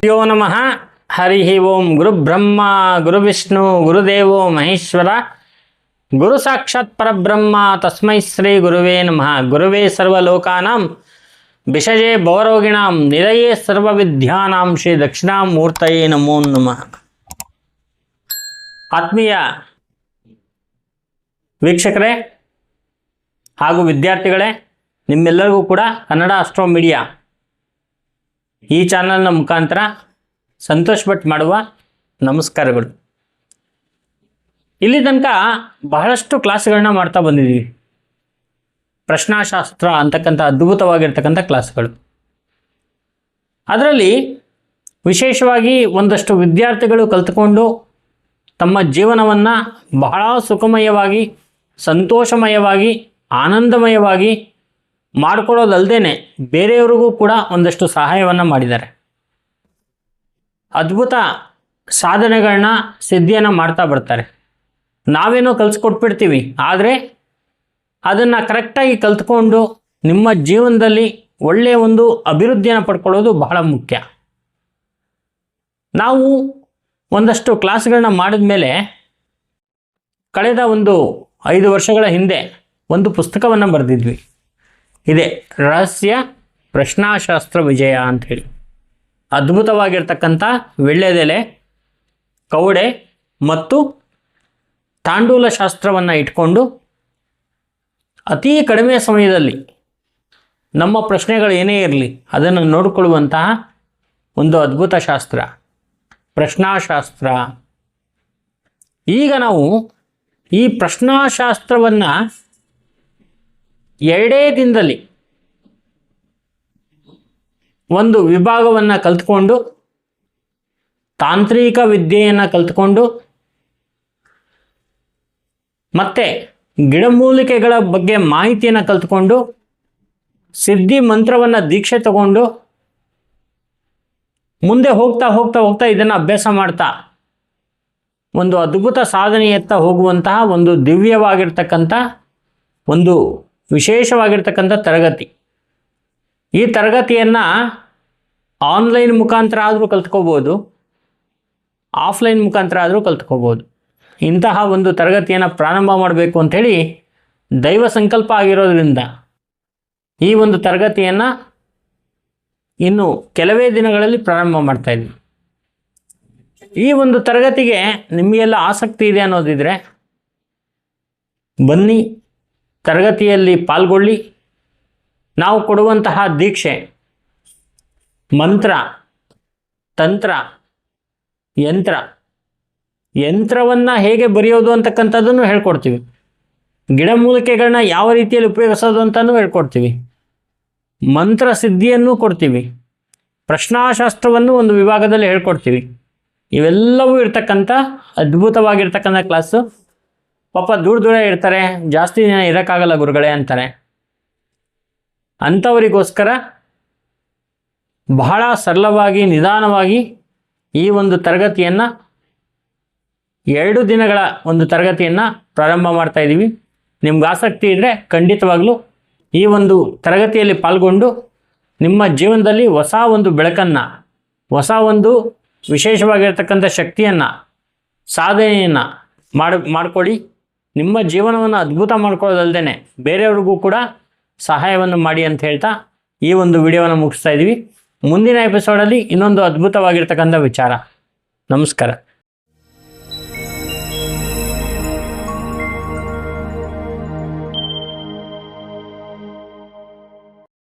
ಗುರುಭ್ಯೋ ನಮಃ ಹರಿ ಓಂ ಗುರು ಬ್ರಹ್ಮ ಗುರು ವಿಷ್ಣು ಗುರುದೇವೋ ಮಹೇಶ್ವರ ಗುರು ಸಾಕ್ಷಾತ್ ಪರಬ್ರಹ್ಮ ತಸ್ಮೈ ಶ್ರೀ ಗುರುವೇ ನಮಃ ಗುರುವೇ ಸರ್ವಲೋಕಾನಾಂ ವಿಷಯೇ ಭವರೋಗಿಣಾಂ ನಿರಯೇ ಸರ್ವವಿದ್ಯಾನಾಂ ಶ್ರೀ ದಕ್ಷಿಣಾಮೂರ್ತಯೇ ನಮೋ ನಮಃ ಆತ್ಮೀಯ ವೀಕ್ಷಕರೇ ಹಾಗೂ ವಿದ್ಯಾರ್ಥಿಗಳೇ, ನಿಮ್ಮೆಲ್ಲರಿಗೂ ಕೂಡ ಕನ್ನಡ ಅಸ್ಟ್ರೋ ಮೀಡಿಯಾ ಈ ಚಾನಲ್ನ ಮುಖಾಂತರ ಸಂತೋಷ್ ಭಟ್ ಮಾಡುವ ನಮಸ್ಕಾರಗಳು. ಇಲ್ಲಿ ತನಕ ಬಹಳಷ್ಟು ಕ್ಲಾಸ್ಗಳನ್ನ ಮಾಡ್ತಾ ಬಂದಿದ್ದೀವಿ ಪ್ರಶ್ನಾಶಾಸ್ತ್ರ ಅಂತಕ್ಕಂಥ ಅದ್ಭುತವಾಗಿರ್ತಕ್ಕಂಥ ಕ್ಲಾಸ್ಗಳು ಅದರಲ್ಲಿ ವಿಶೇಷವಾಗಿ ಒಂದಷ್ಟು ವಿದ್ಯಾರ್ಥಿಗಳು ಕಲ್ತುಕೊಂಡು ತಮ್ಮ ಜೀವನವನ್ನು ಬಹಳ ಸುಖಮಯವಾಗಿ, ಸಂತೋಷಮಯವಾಗಿ, ಆನಂದಮಯವಾಗಿ ಮಾಡಿಕೊಡೋದಲ್ಲದೆ ಬೇರೆಯವ್ರಿಗೂ ಕೂಡ ಒಂದಷ್ಟು ಸಹಾಯವನ್ನು ಮಾಡಿದ್ದಾರೆ. ಅದ್ಭುತ ಸಾಧನೆಗಳನ್ನ ಸಿದ್ಧಿಯನ್ನು ಮಾಡ್ತಾ ಬರ್ತಾರೆ. ನಾವೇನೋ ಕಲಿಸ್ಕೊಟ್ಬಿಡ್ತೀವಿ, ಆದರೆ ಅದನ್ನು ಕರೆಕ್ಟಾಗಿ ಕಲ್ತ್ಕೊಂಡು ನಿಮ್ಮ ಜೀವನದಲ್ಲಿ ಒಳ್ಳೆಯ ಒಂದು ಅಭಿವೃದ್ಧಿಯನ್ನು ಪಡ್ಕೊಳ್ಳೋದು ಬಹಳ ಮುಖ್ಯ. ನಾವು ಒಂದಷ್ಟು ಕ್ಲಾಸ್ಗಳನ್ನ ಮಾಡಿದ ಮೇಲೆ ಕಳೆದ ಒಂದು ಐದು ವರ್ಷಗಳ ಹಿಂದೆ ಒಂದು ಪುಸ್ತಕವನ್ನು ಬರೆದಿದ್ವಿ. ಇದೆ. ರಹಸ್ಯ ಪ್ರಶ್ನಾಶಾಸ್ತ್ರ ವಿಜಯ ಅಂಥೇಳಿ. ಅದ್ಭುತವಾಗಿರ್ತಕ್ಕಂಥ ವಿಳ್ಳೆದೆಲೆ, ಕವಡೆ ಮತ್ತು ತಾಂಡೂಲ ಶಾಸ್ತ್ರವನ್ನು ಇಟ್ಕೊಂಡು ಅತೀ ಕಡಿಮೆ ಸಮಯದಲ್ಲಿ ನಮ್ಮ ಪ್ರಶ್ನೆಗಳು ಏನೇ ಇರಲಿ ಅದನ್ನು ನೋಡಿಕೊಳ್ಳುವಂತಹ ಒಂದು ಅದ್ಭುತ ಶಾಸ್ತ್ರ, ಪ್ರಶ್ನಾಶಾಸ್ತ್ರ. ಈಗ ನಾವು ಈ ಪ್ರಶ್ನಾಶಾಸ್ತ್ರವನ್ನು ಎರಡೇ ದಿನದಲ್ಲಿ ಒಂದು ವಿಭಾಗವನ್ನು ಕಲ್ತ್ಕೊಂಡು, ತಾಂತ್ರಿಕ ವಿದ್ಯೆಯನ್ನು ಕಲ್ತ್ಕೊಂಡು, ಮತ್ತೆ ಗಿಡಮೂಲಿಕೆಗಳ ಬಗ್ಗೆ ಮಾಹಿತಿಯನ್ನು ಕಲ್ತ್ಕೊಂಡು, ಸಿದ್ಧಿ ಮಂತ್ರವನ್ನು ದೀಕ್ಷೆ ತಗೊಂಡು, ಮುಂದೆ ಹೋಗ್ತಾ ಹೋಗ್ತಾ ಹೋಗ್ತಾ ಇದನ್ನು ಅಭ್ಯಾಸ ಮಾಡ್ತಾ, ಒಂದು ಅದ್ಭುತ ಸಾಧನೆಯತ್ತ ಹೋಗುವಂತಹ ಒಂದು ದಿವ್ಯವಾಗಿರ್ತಕ್ಕಂಥ ಒಂದು ವಿಶೇಷವಾಗಿರ್ತಕ್ಕಂಥ ತರಗತಿ. ಈ ತರಗತಿಯನ್ನು ಆನ್ಲೈನ್ ಮುಖಾಂತರ ಆದರೂ ಕಲ್ತ್ಕೋಬೋದು, ಆಫ್ಲೈನ್ ಮುಖಾಂತರ ಆದರೂ ಕಲ್ತ್ಕೋಬೋದು. ಇಂತಹ ಒಂದು ತರಗತಿಯನ್ನು ಪ್ರಾರಂಭ ಮಾಡಬೇಕು ಅಂಥೇಳಿ ದೈವ ಸಂಕಲ್ಪ ಆಗಿರೋದ್ರಿಂದ ಈ ಒಂದು ತರಗತಿಯನ್ನು ಇನ್ನು ಕೆಲವೇ ದಿನಗಳಲ್ಲಿ ಪ್ರಾರಂಭ ಮಾಡ್ತಾ ಇದ್ವಿ. ಈ ಒಂದು ತರಗತಿಗೆ ನಿಮಗೆಲ್ಲ ಆಸಕ್ತಿ ಇದೆ ಅನ್ನೋದಿದ್ರೆ ಬನ್ನಿ ತರಗತಿಯಲ್ಲಿ ಪಾಲ್ಗೊಳ್ಳಿ. ನಾವು ಕೊಡುವಂತಹ ದೀಕ್ಷೆ, ಮಂತ್ರ, ತಂತ್ರ, ಯಂತ್ರ, ಯಂತ್ರವನ್ನು ಹೇಗೆ ಬರೆಯೋದು ಅಂತಕ್ಕಂಥದ್ದನ್ನು ಹೇಳ್ಕೊಡ್ತೀವಿ. ಗಿಡಮೂಲಿಕೆಗಳನ್ನ ಯಾವ ರೀತಿಯಲ್ಲಿ ಉಪಯೋಗಿಸೋದು ಅಂತಲೂ ಹೇಳ್ಕೊಡ್ತೀವಿ. ಮಂತ್ರ ಸಿದ್ಧಿಯನ್ನು ಕೊಡ್ತೀವಿ. ಪ್ರಶ್ನಾಶಾಸ್ತ್ರವನ್ನು ಒಂದು ವಿಭಾಗದಲ್ಲಿ ಹೇಳ್ಕೊಡ್ತೀವಿ. ಇವೆಲ್ಲವೂ ಇರ್ತಕ್ಕಂಥ ಅದ್ಭುತವಾಗಿರ್ತಕ್ಕಂಥ ಕ್ಲಾಸು ಪಾಪ ದೂರ ದೂರ ಇರ್ತಾರೆ, ಜಾಸ್ತಿ ದಿನ ಇರೋಕ್ಕಾಗಲ್ಲ ಗುರುಗಳೇ ಅಂತಾರೆ. ಅಂಥವರಿಗೋಸ್ಕರ ಬಹಳ ಸರಳವಾಗಿ, ನಿಧಾನವಾಗಿ ಈ ಒಂದು ತರಗತಿಯನ್ನು, ಎರಡು ದಿನಗಳ ಒಂದು ತರಗತಿಯನ್ನು ಪ್ರಾರಂಭ ಮಾಡ್ತಾ ಇದ್ದೀವಿ. ನಿಮ್ಗೆ ಆಸಕ್ತಿ ಇದ್ದರೆ ಖಂಡಿತವಾಗ್ಲೂ ಈ ಒಂದು ತರಗತಿಯಲ್ಲಿ ಪಾಲ್ಗೊಂಡು ನಿಮ್ಮ ಜೀವನದಲ್ಲಿ ಹೊಸ ಒಂದು ಬೆಳಕನ್ನು, ಹೊಸ ಒಂದು ವಿಶೇಷವಾಗಿರ್ತಕ್ಕಂಥ ಶಕ್ತಿಯನ್ನು, ಸಾಧನೆಯನ್ನು ಮಾಡಿ, ಮಾಡಿಕೊಡಿ. ನಿಮ್ಮ ಜೀವನವನ್ನು ಅದ್ಭುತ ಮಾಡ್ಕೊಳ್ಳೋದಲ್ದೇ ಬೇರೆಯವ್ರಿಗೂ ಕೂಡ ಸಹಾಯವನ್ನು ಮಾಡಿ ಅಂತ ಹೇಳ್ತಾ ಈ ಒಂದು ವಿಡಿಯೋವನ್ನು ಮುಗಿಸ್ತಾ ಇದ್ದೀವಿ ಮುಂದಿನ ಎಪಿಸೋಡಲ್ಲಿ ಇನ್ನೊಂದು ಅದ್ಭುತವಾಗಿರ್ತಕ್ಕಂಥ ವಿಚಾರ. ನಮಸ್ಕಾರ.